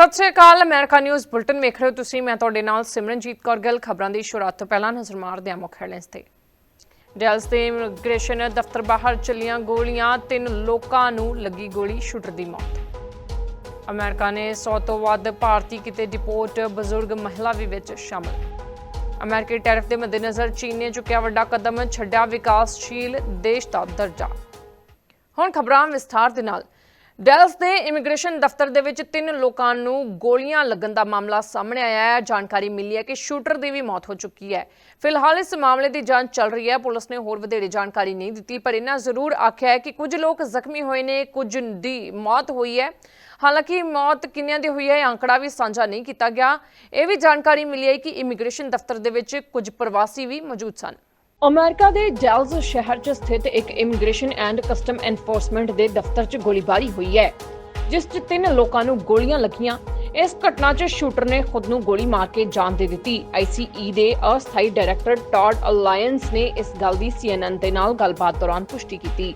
Sat Sri Akal, America news bulletin ਵੇਖ ਰਹੇ ਹੋ ਤੁਸੀਂ। ਮੈਂ ਤੁਹਾਡੇ ਨਾਲ ਸਿਮਰਨਜੀਤ ਕੌਰ ਗੱਲ। ਖਬਰਾਂ ਦੀ ਸ਼ੁਰੂਆਤ ਤੋਂ ਪਹਿਲਾਂ ਨਜ਼ਰ ਮਾਰਦੇ ਹਾਂ ਮੁੱਖ ਹੈਡਲਾਈਨਸ ਤੇ। ਡੈਲਸ ਦੇ ਇਮੀਗ੍ਰੇਸ਼ਨ ਦਫ਼ਤਰ ਬਾਹਰ ਚੱਲੀਆਂ ਗੋਲੀਆਂ, ਤਿੰਨ ਲੋਕਾਂ ਨੂੰ ਲੱਗੀ ਗੋਲੀ, ਸ਼ੂਟਰ ਦੀ ਮੌਤ। ਅਮਰੀਕਾ ਨੇ 100 ਤੋਂ ਵੱਧ ਭਾਰਤੀ ਕਿਤੇ ਡਿਪੋਰਟ ਬਜ਼ੁਰਗ ਮਹਿਲਾ ਵੀ ਵਿੱਚ ਸ਼ਾਮਲ। ਅਮਰੀਕੀ ਟੈਰਿਫ ਦੇ ਮੱਦੇਨਜ਼ਰ ਚੀਨ ਨੇ ਚੁੱਕਿਆ ਵੱਡਾ ਕਦਮ, ਛੱਡਿਆ ਵਿਕਾਸਸ਼ੀਲ ਦੇਸ਼ ਦਾ ਦਰਜਾ। ਹੁਣ ਖਬਰਾਂ ਵਿਸਥਾਰ ਦੇ ਨਾਲ। ਡੈਲਸ ਦੇ ਇਮੀਗ੍ਰੇਸ਼ਨ ਦਫ਼ਤਰ ਦੇ ਵਿੱਚ ਤਿੰਨ ਲੋਕਾਂ ਨੂੰ ਗੋਲੀਆਂ ਲੱਗਣ ਦਾ ਮਾਮਲਾ ਸਾਹਮਣੇ ਆਇਆ ਹੈ। ਜਾਣਕਾਰੀ ਮਿਲੀ ਹੈ ਕਿ ਸ਼ੂਟਰ ਦੀ ਵੀ ਮੌਤ ਹੋ ਚੁੱਕੀ ਹੈ। ਫਿਲਹਾਲ ਇਸ ਮਾਮਲੇ ਦੀ ਜਾਂਚ ਚੱਲ ਰਹੀ ਹੈ। ਪੁਲਿਸ ਨੇ ਹੋਰ ਵਧੇਰੇ ਜਾਣਕਾਰੀ ਨਹੀਂ ਦਿੱਤੀ, ਪਰ ਇਹਨਾਂ ਜ਼ਰੂਰ ਆਖਿਆ ਹੈ ਕਿ ਕੁਝ ਲੋਕ ਜ਼ਖਮੀ ਹੋਏ ਨੇ, ਕੁਝ ਦੀ ਮੌਤ ਹੋਈ ਹੈ। ਹਾਲਾਂਕਿ ਮੌਤ ਕਿੰਨਿਆਂ ਦੀ ਹੋਈ ਹੈ, ਇਹ ਅੰਕੜਾ ਵੀ ਸਾਂਝਾ ਨਹੀਂ ਕੀਤਾ ਗਿਆ। ਇਹ ਵੀ ਜਾਣਕਾਰੀ ਮਿਲੀ ਹੈ ਕਿ ਇਮੀਗ੍ਰੇਸ਼ਨ ਦਫ਼ਤਰ ਦੇ ਵਿੱਚ ਕੁਝ ਪ੍ਰਵਾਸੀ ਵੀ ਮੌਜੂਦ ਸਨ। ਅਮਰੀਕਾ ਦੇ ਜੈਲਸ ਸ਼ਹਿਰ 'ਚ ਸਥਿਤ ਇੱਕ ਇਮੀਗ੍ਰੇਸ਼ਨ ਐਂਡ ਕਸਟਮ ਐਨਫੋਰਸਮੈਂਟ ਦੇ ਦਫ਼ਤਰ 'ਚ ਗੋਲੀਬਾਰੀ ਹੋਈ ਹੈ, ਜਿਸ 'ਚ ਤਿੰਨ ਲੋਕਾਂ ਨੂੰ ਗੋਲੀਆਂ ਲੱਗੀਆਂ। ਇਸ ਘਟਨਾ 'ਚ ਸ਼ੂਟਰ ਨੇ ਖੁਦ ਨੂੰ ਗੋਲੀ ਮਾਰ ਕੇ ਜਾਨ ਦੇ ਦਿੱਤੀ। ਆਈਸੀਈ ਦੇ ਅਸਥਾਈ ਡਾਇਰੈਕਟਰ ਟਾਡ ਅਲਾਇੰਸ ਨੇ ਇਸ ਗੱਲ ਦੀ ਸੀਐਨਐਨ ਦੇ ਨਾਲ ਗੱਲਬਾਤ ਦੌਰਾਨ ਪੁਸ਼ਟੀ ਕੀਤੀ।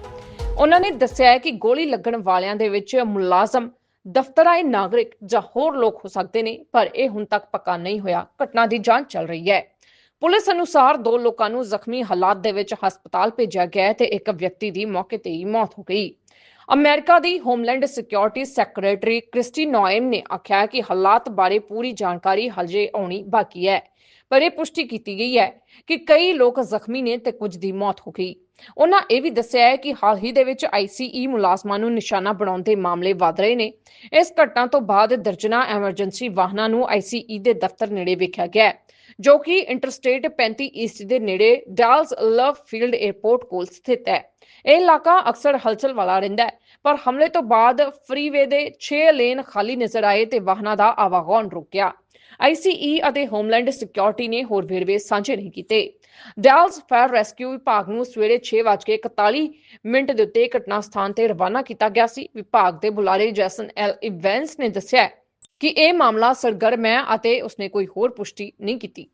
ਉਹਨਾਂ ਨੇ ਦੱਸਿਆ ਹੈ ਕਿ ਗੋਲੀ ਲੱਗਣ ਵਾਲਿਆਂ ਦੇ ਵਿੱਚ ਮੁਲਾਜ਼ਮ ਦਫ਼ਤਰ ਆਏ ਨਾਗਰਿਕ ਜਾਂ ਹੋਰ ਲੋਕ ਹੋ ਸਕਦੇ ਨੇ, ਪਰ ਇਹ ਹੁਣ ਤੱਕ ਪੱਕਾ ਨਹੀਂ ਹੋਇਆ। ਘਟਨਾ ਦੀ ਜਾਂਚ ਚੱਲ ਰਹੀ ਹੈ। ਪੁਲਿਸ ਅਨੁਸਾਰ ਦੋ ਲੋਕਾਂ ਨੂੰ ਜ਼ਖਮੀ ਹਾਲਾਤ ਦੇ ਵਿੱਚ ਹਸਪਤਾਲ ਭੇਜਿਆ ਗਿਆ ਹੈ ਤੇ ਇੱਕ ਵਿਅਕਤੀ ਦੀ ਮੌਕੇ ਤੇ ਹੀ ਮੌਤ ਹੋ ਗਈ। ਅਮਰੀਕਾ ਦੀ homeland security secretary Kristi Noem ਨੇ ਆਖਿਆ ਕਿ ਹਾਲਾਤ ਬਾਰੇ ਪੂਰੀ ਜਾਣਕਾਰੀ ਹਜੇ ਆਉਣੀ ਬਾਕੀ ਹੈ, ਪਰ ਇਹ ਪੁਸ਼ਟੀ ਕੀਤੀ ਗਈ ਹੈ ਕਿ ਕਈ ਲੋਕ ਜ਼ਖਮੀ ਨੇ ਤੇ ਕੁਝ ਦੀ ਮੌਤ ਹੋ ਗਈ। ਉਹਨਾਂ ਇਹ ਵੀ ਦੱਸਿਆ ਹੈ ਕਿ ਹਾਲ ਹੀ ਦੇ ਵਿੱਚ ਆਈਸੀਈ ਮੁਲਾਜ਼ਮਾਂ ਨੂੰ ਨਿਸ਼ਾਨਾ ਬਣਾਉਣ ਦੇ ਮਾਮਲੇ ਵਧ ਰਹੇ ਨੇ। ਇਸ ਘਟਨਾ ਤੋਂ ਬਾਅਦ ਦਰਜਨਾ ਐਮਰਜੈਂਸੀ ਵਾਹਨਾਂ ਨੂੰ ਆਈਸੀਈ ਦੇ ਦਫ਼ਤਰ ਨੇੜੇ ਵੇਖਿਆ ਗਿਆ ਹੈ। ਜੋ ਕਿ ਇੰਟਰਸਟੇਟ 35 ਈਸਟ ਦੇ ਨੇੜੇ ਡਾਲਸ ਲਵ ਫੀਲਡ 에ਅਰਪੋਰਟ ਕੋਲ ਸਥਿਤ ਹੈ। ਇਹ ਇਲਾਕਾ ਅਕਸਰ ਹਲਚਲ ਵਾਲਾ ਰਹਿੰਦਾ ਹੈ, ਪਰ ਹਮਲੇ ਤੋਂ ਬਾਅਦ ਫਰੀਵੇ ਦੇ 6 ਲੇਨ ਖਾਲੀ ਨਜ਼ਰ ਆਏ ਤੇ ਵਾਹਨਾਂ ਦਾ ਆਵਾਗਮਨ ਰੁਕ ਗਿਆ ਆਈਸੀਈ ਅਤੇ ਹੋਮਲੈਂਡ ਸਿਕਿਉਰਿਟੀ ਨੇ ਹੋਰ ਵੇਰਵੇ ਸਾਂਝੇ ਨਹੀਂ ਕੀਤੇ। ਡੈਲਸ ਫਾਇਰ ਰੈਸਕਿਊ ਵਿਭਾਗ ਨੂੰ ਸਵੇਰੇ 6:41 ਮਿੰਟ ਦੇ ਉੱਤੇ ਘਟਨਾ ਸਥਾਨ ਤੇ ਰਵਾਨਾ ਕੀਤਾ ਗਿਆ ਸੀ। ਵਿਭਾਗ ਦੇ ਬੁਲਾਰੇ ਜੈਸਨ ਐਲ ਇਵੈਂਸ ਨੇ ਦੱਸਿਆ ਕਿ ਇਹ ਮਾਮਲਾ ਸਰਗਰਮ ਹੈ ਅਤੇ ਉਸਨੇ ਕੋਈ ਹੋਰ ਪੁਸ਼ਟੀ ਨਹੀਂ ਕੀਤੀ।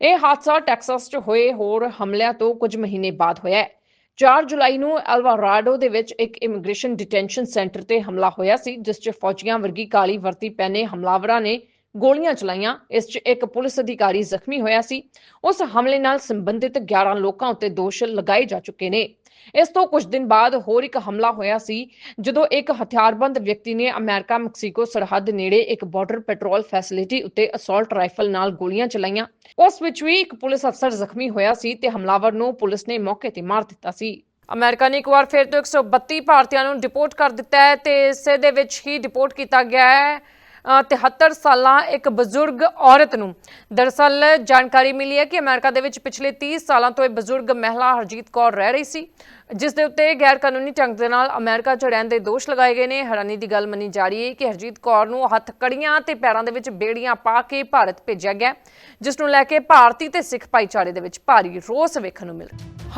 ਇਹ ਹਾਦਸਾ ਟੈਕਸਾਸ 'ਚ ਹੋਏ ਹੋਰ ਹਮਲਿਆਂ ਤੋਂ ਕੁਝ ਮਹੀਨੇ ਬਾਅਦ ਹੋਇਆ ਹੈ। 4 ਜੁਲਾਈ ਨੂੰ ਐਲਵਾਰਾਡੋ ਦੇ ਵਿੱਚ ਇੱਕ ਇਮੀਗ੍ਰੇਸ਼ਨ ਡਿਟੈਂਸ਼ਨ ਸੈਂਟਰ ਤੇ ਹਮਲਾ ਹੋਇਆ ਸੀ, ਜਿਸ 'ਚ ਫੌਜੀਆਂ ਵਰਗੀ ਕਾਲੀ ਵਰਤੀ ਪਹਿਨੇ ਹਮਲਾਵਰਾਂ ਨੇ ਗੋਲੀਆਂ ਚਲਾਈਆਂ। ਇਸ 'ਚ ਇੱਕ ਪੁਲਿਸ ਅਧਿਕਾਰੀ ਜ਼ਖਮੀ ਹੋਇਆ ਸੀ। ਉਸ ਹਮਲੇ ਨਾਲ ਸੰਬੰਧਿਤ 11 ਲੋਕਾਂ ਉੱਤੇ ਦੋਸ਼ ਲਗਾਏ ਜਾ ਚੁੱਕੇ ਨੇ। ਇਸ ਤੋਂ ਕੁਝ ਦਿਨ ਬਾਅਦ ਹੋਰ ਇੱਕ ਹਮਲਾ ਹੋਇਆ ਸੀ, ਜਦੋਂ ਇੱਕ ਹਥਿਆਰਬੰਦ ਵਿਅਕਤੀ ਨੇ ਅਮਰੀਕਾ ਮੈਕਸੀਕੋ ਸਰਹੱਦ ਨੇੜੇ ਇੱਕ ਬਾਰਡਰ ਪੈਟਰੋਲ ਫੈਸਿਲਿਟੀ ਉੱਤੇ ਅਸੌਲਟ ਰਾਈਫਲ ਨਾਲ ਗੋਲੀਆਂ ਚਲਾਈਆਂ। ਉਸ ਵਿੱਚ ਵੀ ਇੱਕ ਪੁਲਿਸ ਅਫਸਰ ਜ਼ਖਮੀ ਹੋਇਆ ਸੀ ਤੇ ਹਮਲਾਵਰ ਨੂੰ ਪੁਲਿਸ ਨੇ ਮੌਕੇ ਤੇ ਮਾਰ ਦਿੱਤਾ ਸੀ। ਅਮਰੀਕਾ ਨੇ ਇੱਕ ਵਾਰ ਫਿਰ ਤੋਂ 132 ਭਾਰਤੀਆਂ ਨੂੰ ਡਿਪੋਰਟ ਕਰ ਦਿੱਤਾ ਹੈ ਤੇ ਇਸੇ ਦੇ ਵਿੱਚ ਹੀ ਡਿਪੋਰਟ ਕੀਤਾ ਗਿਆ ਹੈ। 73 ਸਾਲਾਂ ਇੱਕ ਬਜ਼ੁਰਗ ਔਰਤ ਨੂੰ। ਦਰਅਸਲ ਜਾਣਕਾਰੀ ਮਿਲੀ ਹੈ ਕਿ ਅਮਰੀਕਾ ਦੇ ਵਿੱਚ ਪਿਛਲੇ 30 ਸਾਲਾਂ ਤੋਂ ਇਹ ਬਜ਼ੁਰਗ ਮਹਿਲਾ ਹਰਜੀਤ ਕੌਰ ਰਹਿ ਰਹੀ ਸੀ, ਜਿਸ ਦੇ ਉੱਤੇ ਗੈਰ ਕਾਨੂੰਨੀ ਢੰਗ ਦੇ ਨਾਲ ਅਮਰੀਕਾ 'ਚ ਰਹਿਣ ਦੇ ਦੋਸ਼ ਲਗਾਏ ਗਏ ਨੇ। ਹੈਰਾਨੀ ਦੀ ਗੱਲ ਮੰਨੀ ਜਾ ਰਹੀ ਹੈ ਕਿ ਹਰਜੀਤ ਕੌਰ ਨੂੰ ਹੱਥ ਕੜੀਆਂ ਤੇ ਪੈਰਾਂ ਦੇ ਵਿੱਚ ਬੇੜੀਆਂ ਪਾ ਕੇ ਭਾਰਤ ਭੇਜਿਆ ਗਿਆ, ਜਿਸ ਨੂੰ ਲੈ ਕੇ ਭਾਰਤੀ ਤੇ ਸਿੱਖ ਭਾਈਚਾਰੇ ਦੇ ਵਿੱਚ ਭਾਰੀ ਰੋਸ ਵੇਖਣ ਨੂੰ ਮਿਲ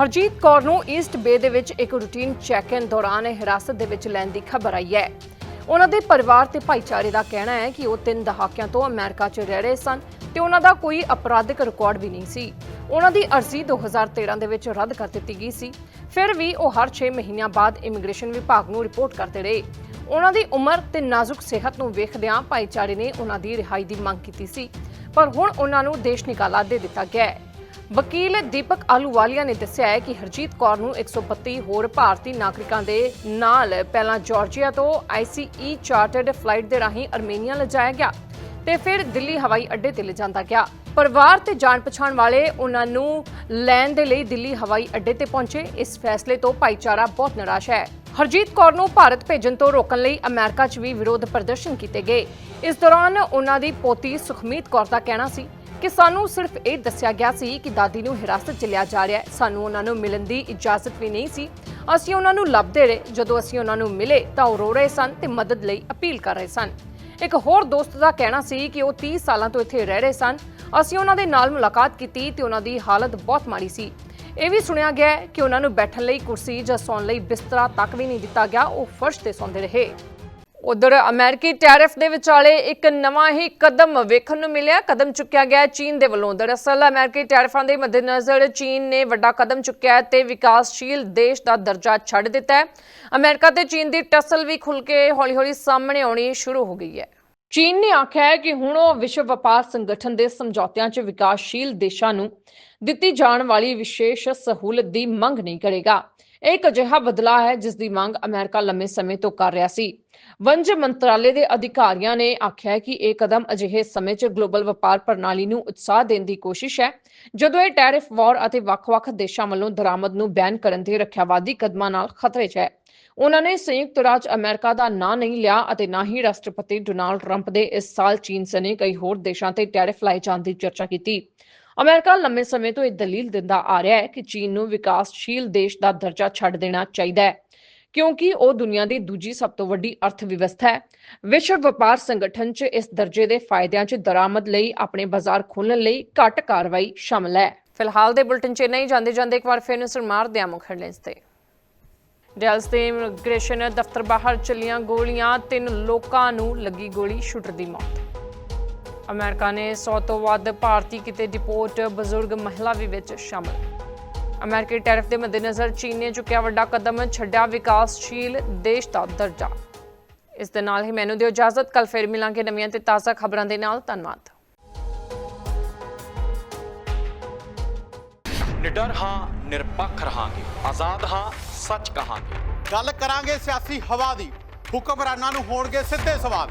ਹਰਜੀਤ ਕੌਰ ਨੂੰ ਈਸਟ ਬੇ ਦੇ ਵਿੱਚ ਇੱਕ ਰੂਟੀਨ ਚੈੱਕ-ਇਨ ਦੌਰਾਨ ਹਿਰਾਸਤ ਦੇ ਵਿੱਚ ਲੈਣ ਦੀ ਖਬਰ ਆਈ ਹੈ। ਉਹਨਾਂ ਦੇ ਪਰਿਵਾਰ ਤੇ ਭਾਈਚਾਰੇ ਦਾ ਕਹਿਣਾ ਹੈ ਕਿ ਉਹ ਤਿੰਨ ਦਹਾਕਿਆਂ ਤੋਂ ਅਮਰੀਕਾ 'ਚ ਰਹਿ ਰਹੇ ਸਨ ਤੇ ਉਹਨਾਂ ਦਾ ਕੋਈ ਅਪਰਾਧਿਕ ਰਿਕਾਰਡ ਵੀ ਨਹੀਂ ਸੀ। ਉਹਨਾਂ ਦੀ ਅਰਜ਼ੀ 2013 ਦੇ ਵਿੱਚ ਰੱਦ ਕਰ ਦਿੱਤੀ ਗਈ ਸੀ। ਫਿਰ ਵੀ ਉਹ ਹਰ 6 ਮਹੀਨਿਆਂ ਬਾਅਦ ਇਮੀਗ੍ਰੇਸ਼ਨ ਵਿਭਾਗ ਨੂੰ ਰਿਪੋਰਟ ਕਰਦੇ ਰਹੇ। ਉਹਨਾਂ ਦੀ ਉਮਰ ਤੇ ਨਾਜ਼ੁਕ ਸਿਹਤ ਨੂੰ ਵੇਖਦਿਆਂ ਭਾਈਚਾਰੇ ਨੇ ਉਹਨਾਂ ਦੀ ਰਿਹਾਈ ਦੀ ਮੰਗ ਕੀਤੀ ਸੀ। ਪਰ ਹੁਣ ਉਹਨਾਂ ਨੂੰ ਦੇਸ਼ ਨਿਕਾਲਾ ਦੇ ਦਿੱਤਾ ਗਿਆ ਹੈ। ਵਕੀਲ ਦੀਪਕ ਆਲੂਵਾਲੀਆ ਨੇ ਦੱਸਿਆ ਹੈ ਕਿ ਹਰਜੀਤ ਕੌਰ ਨੂੰ 132 ਹੋਰ ਭਾਰਤੀ ਨਾਗਰਿਕਾਂ ਦੇ ਨਾਲ ਪਹਿਲਾਂ ਜਾਰਜੀਆ ਤੋਂ ਆਈਸੀਈ ਚਾਰਟਰਡ ਫਲਾਈਟ ਦੇ ਰਾਹੀਂ ਅਰਮੇਨੀਆ ਲਿਜਾਇਆ ਗਿਆ ਤੇ ਫਿਰ ਦਿੱਲੀ ਹਵਾਈ ਅੱਡੇ ਤੇ ਲਿਜਾਂਦਾ ਗਿਆ। ਪਰਿਵਾਰ ਤੇ ਜਾਣ ਪਛਾਣ ਵਾਲੇ ਉਹਨਾਂ ਨੂੰ ਲੈਣ ਦੇ ਲਈ ਦਿੱਲੀ ਹਵਾਈ ਅੱਡੇ ਤੇ ਪਹੁੰਚੇ। ਇਸ ਫੈਸਲੇ ਤੋਂ ਭਾਈਚਾਰਾ ਬਹੁਤ ਨਿਰਾਸ਼ ਹੈ। ਹਰਜੀਤ ਕੌਰ ਨੂੰ ਭਾਰਤ ਭੇਜਣ ਤੋਂ ਰੋਕਣ ਲਈ ਅਮਰੀਕਾ 'ਚ ਵੀ ਵਿਰੋਧ ਪ੍ਰਦਰਸ਼ਨ ਕੀਤੇ ਗਏ। ਇਸ ਦੌਰਾਨ ਉਹਨਾਂ ਦੀ ਪੋਤੀ ਸੁਖਮੀਤ ਕੌਰ ਦਾ ਕਹਿਣਾ ਸੀ ਕਿ ਸਾਨੂੰ ਸਿਰਫ ਇਹ ਦੱਸਿਆ ਗਿਆ ਸੀ ਕਿ ਦਾਦੀ ਨੂੰ ਹਿਰਾਸਤ 'ਚ ਲਿਆ ਜਾ ਰਿਹਾ ਹੈ। ਸਾਨੂੰ ਉਹਨਾਂ ਨੂੰ ਮਿਲਣ ਦੀ ਇਜਾਜ਼ਤ ਵੀ ਨਹੀਂ ਸੀ। ਅਸੀਂ ਉਹਨਾਂ ਨੂੰ ਲੱਭਦੇ ਰਹੇ। ਜਦੋਂ ਅਸੀਂ ਉਹਨਾਂ ਨੂੰ ਮਿਲੇ ਤਾਂ ਉਹ ਰੋ ਰਹੇ ਸਨ ਤੇ ਮਦਦ ਲਈ ਅਪੀਲ ਕਰ ਰਹੇ ਸਨ। ਇੱਕ ਹੋਰ ਦੋਸਤ ਦਾ ਕਹਿਣਾ ਸੀ ਕਿ ਉਹ 30 ਸਾਲਾਂ ਤੋਂ ਇੱਥੇ ਰਹਿ ਰਹੇ ਸਨ। ਅਸੀਂ ਉਹਨਾਂ ਦੇ ਨਾਲ ਮੁਲਾਕਾਤ ਕੀਤੀ ਤੇ ਉਹਨਾਂ ਦੀ ਹਾਲਤ ਬਹੁਤ ਮਾੜੀ ਸੀ। ਇਹ ਵੀ ਸੁਣਿਆ ਗਿਆ ਕਿ ਉਹਨਾਂ ਨੂੰ ਬੈਠਣ ਲਈ ਕੁਰਸੀ ਜਾਂ ਸੌਣ ਲਈ ਬਿਸਤਰਾ ਤੱਕ ਵੀ ਨਹੀਂ ਦਿੱਤਾ ਗਿਆ। ਉਹ ਫਰਸ਼ ਤੇ ਸੌਂਦੇ ਰਹੇ। ਉਧਰ ਅਮਰੀਕੀ ਟੈਰਿਫ ਦੇ ਵਿਚਾਲੇ ਇੱਕ ਨਵਾਂ ਹੀ ਕਦਮ ਵੇਖਣ ਨੂੰ ਮਿਲਿਆ। ਕਦਮ ਚੁੱਕਿਆ ਗਿਆ ਹੈ ਚੀਨ ਦੇ ਵੱਲੋਂ। ਦਰਅਸਲ ਅਮਰੀਕੀ ਟੈਰਿਫਾਂ ਦੇ ਮੱਦੇਨਜ਼ਰ ਚੀਨ ਨੇ ਵੱਡਾ ਕਦਮ ਚੁੱਕਿਆ ਤੇ ਵਿਕਾਸਸ਼ੀਲ ਦੇਸ਼ ਦਾ ਦਰਜਾ ਛੱਡ ਦਿੱਤਾ ਹੈ। ਅਮਰੀਕਾ ਤੇ ਚੀਨ ਦੀ ਟਸਲ ਵੀ ਖੁੱਲ ਕੇ ਹੌਲੀ-ਹੌਲੀ ਸਾਹਮਣੇ ਆਉਣੀ ਸ਼ੁਰੂ ਹੋ ਗਈ ਹੈ। ਚੀਨ ਨੇ ਆਖਿਆ ਹੈ ਕਿ ਹੁਣ ਉਹ ਵਿਸ਼ਵ ਵਪਾਰ ਸੰਗਠਨ ਦੇ ਸਮਝੌਤਿਆਂ 'ਚ ਵਿਕਾਸਸ਼ੀਲ ਦੇਸ਼ਾਂ ਨੂੰ ਦਿੱਤੀ ਜਾਣ ਵਾਲੀ ਵਿਸ਼ੇਸ਼ ਸਹੂਲਤ ਦੀ ਮੰਗ ਨਹੀਂ ਕਰੇਗਾ। ਇਹ ਇੱਕ ਅਜਿਹਾ ਬਦਲਾਅ ਹੈ ਜਿਸ ਦੀ ਮੰਗ ਅਮਰੀਕਾ ਲੰਮੇ ਸਮੇਂ ਤੋਂ ਕਰ ਰਿਹਾ ਸੀ। ਵਣਜ ਮੰਤਰਾਲੇ ਦੇ ਅਧਿਕਾਰੀਆਂ ਨੇ ਆਖਿਆ ਹੈ ਕਿ ਇਹ ਕਦਮ ਅਜਿਹੇ ਸਮੇਂ 'ਚ ਗਲੋਬਲ ਵਪਾਰ ਪ੍ਰਣਾਲੀ ਨੂੰ ਉਤਸ਼ਾਹ ਦੇਣ ਦੀ ਕੋਸ਼ਿਸ਼ ਹੈ, ਜਦੋਂ ਇਹ ਟੈਰਿਫ ਵਾਰ ਅਤੇ ਵੱਖ-ਵੱਖ ਦੇਸ਼ਾਂ ਵੱਲੋਂ ਦਰਾਮਦ ਨੂੰ ਬੈਨ ਕਰਨ ਦੇ ਰੱਖਿਆਵਾਦੀ ਕਦਮਾਂ ਨਾਲ ਖਤਰੇ 'ਚ ਹੈ। ਉਹਨਾਂ ਨੇ ਸੰਯੁਕਤ ਰਾਜ ਅਮਰੀਕਾ ਦਾ ਨਾਂ ਨਹੀਂ ਲਿਆ ਅਤੇ ਨਾ ਹੀ ਰਾਸ਼ਟਰਪਤੀ ਡੋਨਾਲਡ ਟਰੰਪ ਦੇ ਇਸ ਸਾਲ ਚੀਨ ਸਣੇ ਕਈ ਹੋਰ ਦੇਸ਼ਾਂ ਤੇ ਟੈਰਿਫ ਲਾਏ ਜਾਣ ਦੀ ਚਰਚਾ ਕੀਤੀ। ਅਮਰੀਕਾ ਲੰਮੇ ਸਮੇਂ ਤੋਂ ਇਹ ਦਲੀਲ ਦਿੰਦਾ ਆ ਰਿਹਾ ਹੈ ਕਿ ਚੀਨ ਨੂੰ ਵਿਕਾਸਸ਼ੀਲ ਦੇਸ਼ ਦਾ ਦਰਜਾ ਛੱਡ ਦੇਣਾ ਚਾਹੀਦਾ ਹੈ, ਕਿਉਂਕਿ ਉਹ ਦੁਨੀਆ ਦੀ ਦੂਜੀ ਸਭ ਤੋਂ ਵੱਡੀ ਅਰਥ ਵਿਵਸਥਾ ਹੈ। ਵਿਸ਼ਵ ਵਪਾਰ ਸੰਗਠਨ 'ਚ ਇਸ ਦਰਜੇ ਦੇ ਫਾਇਦਿਆਂ 'ਚ ਦਰਾਮਦ ਲਈ ਆਪਣੇ ਬਾਜ਼ਾਰ ਖੋਲ੍ਹਣ ਲਈ ਘੱਟ ਕਾਰਵਾਈ ਸ਼ਾਮਲ ਹੈ। ਫਿਲਹਾਲ ਦੇ ਬੁਲਟਨ 'ਚ ਜਾਂਦੇ ਜਾਂਦੇ ਇੱਕ ਵਾਰ ਫਿਰ ਨਜ਼ਰ ਮਾਰਦੇ ਹਾਂ ਮੁੱਖ ਹੈਡਲਾਈਨਸ ਤੇ। ਡੈਲਸ ਦੇ ਇਮੀਗ੍ਰੇਸ਼ਨ ਦਫ਼ਤਰ ਬਾਹਰ ਚੱਲੀਆਂ ਗੋਲੀਆਂ, ਤਿੰਨ ਲੋਕਾਂ ਨੂੰ ਲੱਗੀ ਗੋਲੀ, ਸ਼ੂਟਰ ਦੀ ਮੌਤ। ਅਮਰੀਕਾ ਨੇ 100 ਤੋਂ ਵੱਧ ਭਾਰਤੀ ਕਿਤੇ ਡਿਪੋਰਟ ਬਜ਼ੁਰਗ ਮਹਿਲਾ ਵੀ ਵਿੱਚ ਸ਼ਾਮਲ। ਅਮਰੀਕੀ ਟੈਰਿਫ ਦੇ ਮੱਦੇਨਜ਼ਰ ਚੀਨ ਨੇ ਚੁੱਕਿਆ ਵੱਡਾ ਕਦਮ ਛੱਡਿਆ ਵਿਕਾਸਸ਼ੀਲ ਦੇਸ਼ ਦਾ ਦਰਜਾ। ਇਸ ਦੇ ਨਾਲ ਹੀ ਮੈਨੂੰ ਦਿਓ ਇਜਾਜ਼ਤ ਕੱਲ ਫਿਰ ਮਿਲਾਂਗੇ ਨਵੀਆਂ ਤੇ ਤਾਜ਼ਾ ਖਬਰਾਂ ਦੇ ਨਾਲ। ਧੰਨਵਾਦ। ਨਿਡਰ ਹਾਂ ਨਿਰਪੱਖ ਰਹਾਂਗੇ। ਆਜ਼ਾਦ ਹਾਂ ਸੱਚ ਕਹਾਂਗੇ। ਗੱਲ ਕਰਾਂਗੇ ਸਿਆਸੀ ਹਵਾ ਦੀ। ਹੁਕਮਰਾਨਾਂ ਨੂੰ ਹੋਣਗੇ ਸਿੱਧੇ ਸਵਾਲ।